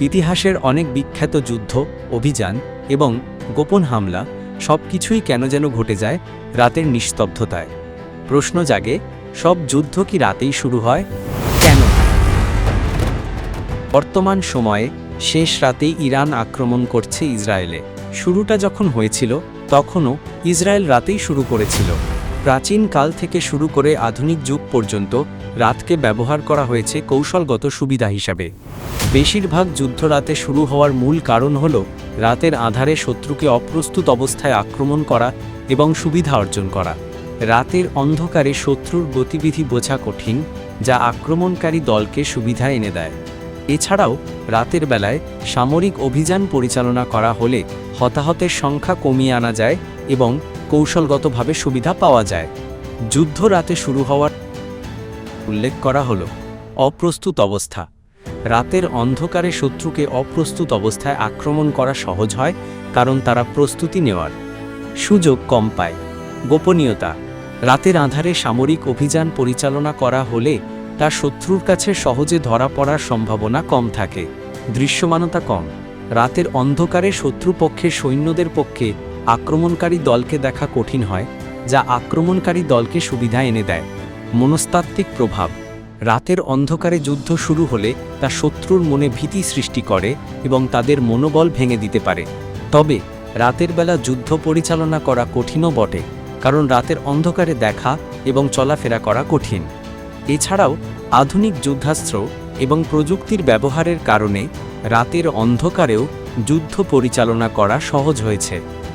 ইতিহাসের অনেক বিখ্যাত যুদ্ধ, অভিযান এবং গোপন হামলা সব কিছুই কেন যেন ঘটে যায় রাতের নিস্তব্ধতায়। প্রশ্ন জাগে, সব যুদ্ধ কি রাতেই শুরু হয়? কেন? বর্তমান সময়ে শেষ রাতেই ইরান আক্রমণ করছে ইসরায়েলে। শুরুটা যখন হয়েছিল, তখনও ইসরায়েল রাতেই শুরু করেছিল। প্রাচীন কাল থেকে শুরু করে আধুনিক যুগ পর্যন্ত রাতকে ব্যবহার করা হয়েছে কৌশলগত সুবিধা হিসাবে। বেশিরভাগ যুদ্ধ রাতে শুরু হওয়ার মূল কারণ হল রাতের আধারে শত্রুকে অপ্রস্তুত অবস্থায় আক্রমণ করা এবং সুবিধা অর্জন করা। রাতের অন্ধকারে শত্রুর গতিবিধি বোঝা কঠিন, যা আক্রমণকারী দলকে সুবিধা এনে দেয়। এছাড়াও, রাতের বেলায় সামরিক অভিযান পরিচালনা করা হলে হতাহতের সংখ্যা কমিয়ে আনা যায় এবং কৌশলগতভাবে সুবিধা পাওয়া যায়। যুদ্ধ রাতে শুরু হওয়ার উল্লেখ করা হল, অপ্রস্তুত অবস্থা। রাতের অন্ধকারে শত্রুকে অপ্রস্তুত অবস্থায় আক্রমণ করা সহজ হয়, কারণ তারা প্রস্তুতি নেওয়ার সুযোগ কম পায়। গোপনীয়তা, রাতের আধারে সামরিক অভিযান পরিচালনা করা হলে তা শত্রুর কাছে সহজে ধরা পড়ার সম্ভাবনা কম থাকে। দৃশ্যমানতা কম, রাতের অন্ধকারে শত্রুপক্ষের সৈন্যদের পক্ষে আক্রমণকারী দলকে দেখা কঠিন হয়, যা আক্রমণকারী দলকে সুবিধা এনে দেয়। মনস্তাত্ত্বিক প্রভাব রাতের অন্ধকারে যুদ্ধ শুরু হলে তা শত্রুর মনে ভীতি সৃষ্টি করে এবং তাদের মনোবল ভেঙে দিতে পারে। তবে রাতের বেলা যুদ্ধ পরিচালনা করা কঠিনও বটে, কারণ রাতের অন্ধকারে দেখা এবং চলাফেরা করা কঠিন। এছাড়াও আধুনিক যুদ্ধাস্ত্র এবং প্রযুক্তির ব্যবহারের কারণে রাতের অন্ধকারেও যুদ্ধ পরিচালনা করা সহজ হয়েছে।